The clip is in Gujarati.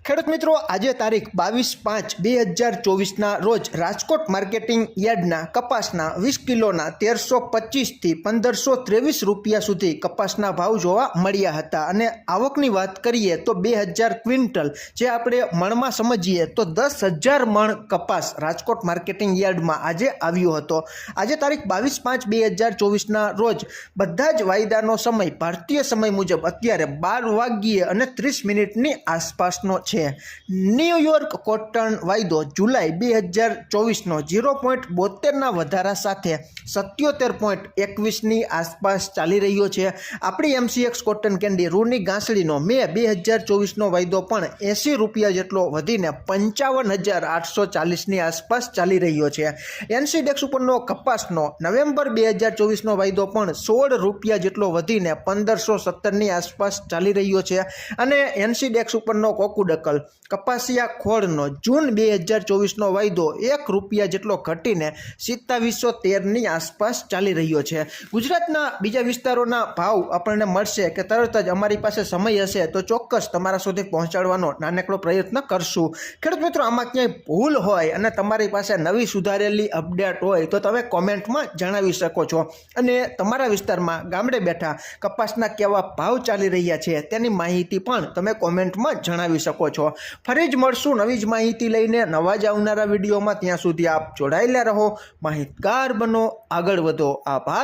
ખેડૂત મિત્રો, આજે તારીખ બાવીસ પાંચ બે હજાર ચોવીસના રોજ રાજકોટ માર્કેટિંગ યાર્ડના કપાસના વીસ કિલોના તેરસો પચીસથી પંદરસો ત્રેવીસ રૂપિયા સુધી કપાસના ભાવ જોવા મળ્યા હતા. અને આવકની વાત કરીએ તો બે હજાર ક્વિન્ટલ જે આપણે મણમાં સમજીએ તો દસ હજાર મણ કપાસ રાજકોટ માર્કેટિંગ યાર્ડમાં આજે આવ્યો હતો. આજે તારીખ બાવીસ પાંચ બે હજાર ચોવીસના રોજ બધા જ વાયદાનો સમય ભારતીય સમય મુજબ અત્યારે બાર વાગ્યે અને ત્રીસ મિનિટની આસપાસનો છે. ન્યૂયોર્ક કોટન વાયદો જુલાઈ બે હજાર ચોવીસનો ઝીરો પોઈન્ટ બોતેરના વધારા સાથે સત્યોતેર પોઈન્ટ એકવીસની આસપાસ ચાલી રહ્યો છે. આપણી એમસીએક્સ કોટન કેન્ડી રૂની ઘાસડીનો મે બે હજાર ચોવીસનો વાયદો પણ એંસી રૂપિયા જેટલો વધીને પંચાવન હજાર આઠસો ચાલીસની આસપાસ ચાલી રહ્યો છે. એનસી ડેક્સ ઉપરનો કપાસનો નવેમ્બર બે હજાર ચોવીસનો વાયદો પણ સોળ રૂપિયા જેટલો વધીને પંદરસો સત્તરની આસપાસ ચાલી રહ્યો છે. અને એનસીડેક્સ ઉપરનો ઉપરનો કોકુડકલ કપાસિયા ખોળનો જૂન બે હજાર ચોવીસનો વાયદો એક રૂપિયા જેટલો ઘટીને સિત્તાવીસો તેરની આસપાસ ચાલી રહ્યો છે. ગુજરાતના બીજા વિસ્તારોના ભાવ આપણને મળશે કે તરત જ અમારી પાસે સમય હશે તો ચોક્કસ તમારા સુધી પહોંચાડવાનો નાનકડો પ્રયત્ન કરશું. ખેડૂત મિત્રો, આમાં ક્યાંય ભૂલ હોય અને તમારી પાસે નવી સુધારેલી અપડેટ હોય તો તમે કોમેન્ટમાં જણાવી શકો છો. અને તમારા વિસ્તારમાં ગામડે બેઠા કપાસના કેવા ભાવ ચાલી રહ્યા છે તેની માહિતી પણ તમે કોમેન્ટમાં જણાવી છો. ફરી જ મળશું નવી જ માહિતી લઈને. નવા જ આવનારા વિડીયોમાં ત્યાં સુધી આપ જોડાયેલા રહો. માહિતગાર બનો. આગળ વધો. આભાર.